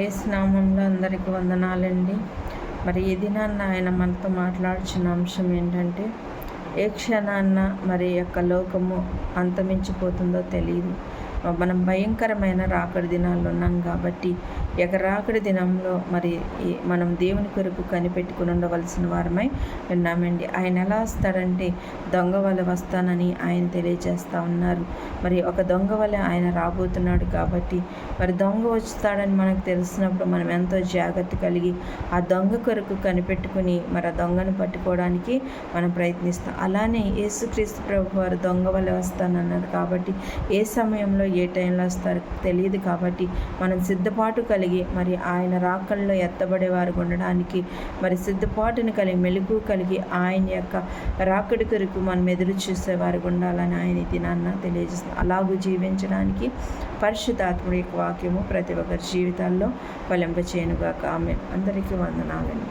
ఏసునామంలో అందరికీ వందనాలండి. మరి ఈ దినాన్న ఆయన మనతో మాట్లాడుచున్న అంశం ఏంటంటే ఏ క్షణాన్న మరి యొక్క లోకము అంతమించిపోతుందో తెలియదు మనం భయంకరమైన రాకడి దినాల్లో ఉన్నాం కాబట్టి ఎకరాకడి దినంలో మరి మనం దేవుని కొరకు కనిపెట్టుకుని ఉండవలసిన వారమై ఉన్నామండి. ఆయన ఎలా వస్తాడంటే దొంగ వల్ల వస్తానని ఆయన తెలియజేస్తా ఉన్నారు. మరి ఒక దొంగ వల్ల ఆయన రాబోతున్నాడు కాబట్టి మరి దొంగ వస్తాడని మనకు తెలిసినప్పుడు మనం ఎంతో జాగ్రత్త కలిగి ఆ దొంగ కొరకు కనిపెట్టుకుని మరి ఆ దొంగను పట్టుకోవడానికి మనం ప్రయత్నిస్తాం. అలానే యేసుక్రీస్తు ప్రభు వారు దొంగ వల్ల వస్తానన్నారు కాబట్టి ఏ సమయంలో ఏ టైంలో వస్తారు తెలియదు కాబట్టి మనం సిద్ధపాటు కలిగి కలిగి మరి ఆయన రాకల్లో ఎత్తబడే వారు ఉండడానికి మరి సిద్ధపాటుని కలిగి మెలుగు కలిగి ఆయన యొక్క రాకడి కొరకు మనం ఎదురు చూసేవారు ఉండాలని ఆయన ఇది దినాన్న తెలియజేస్తుంది అలాగూ జీవించడానికి పరిశుద్ధాత్ముడి యొక్క వాక్యము ప్రతి ఒక్కరి జీవితాల్లో ఫలింపచేయనుగాక. ఆమె అందరికీ వందనాలని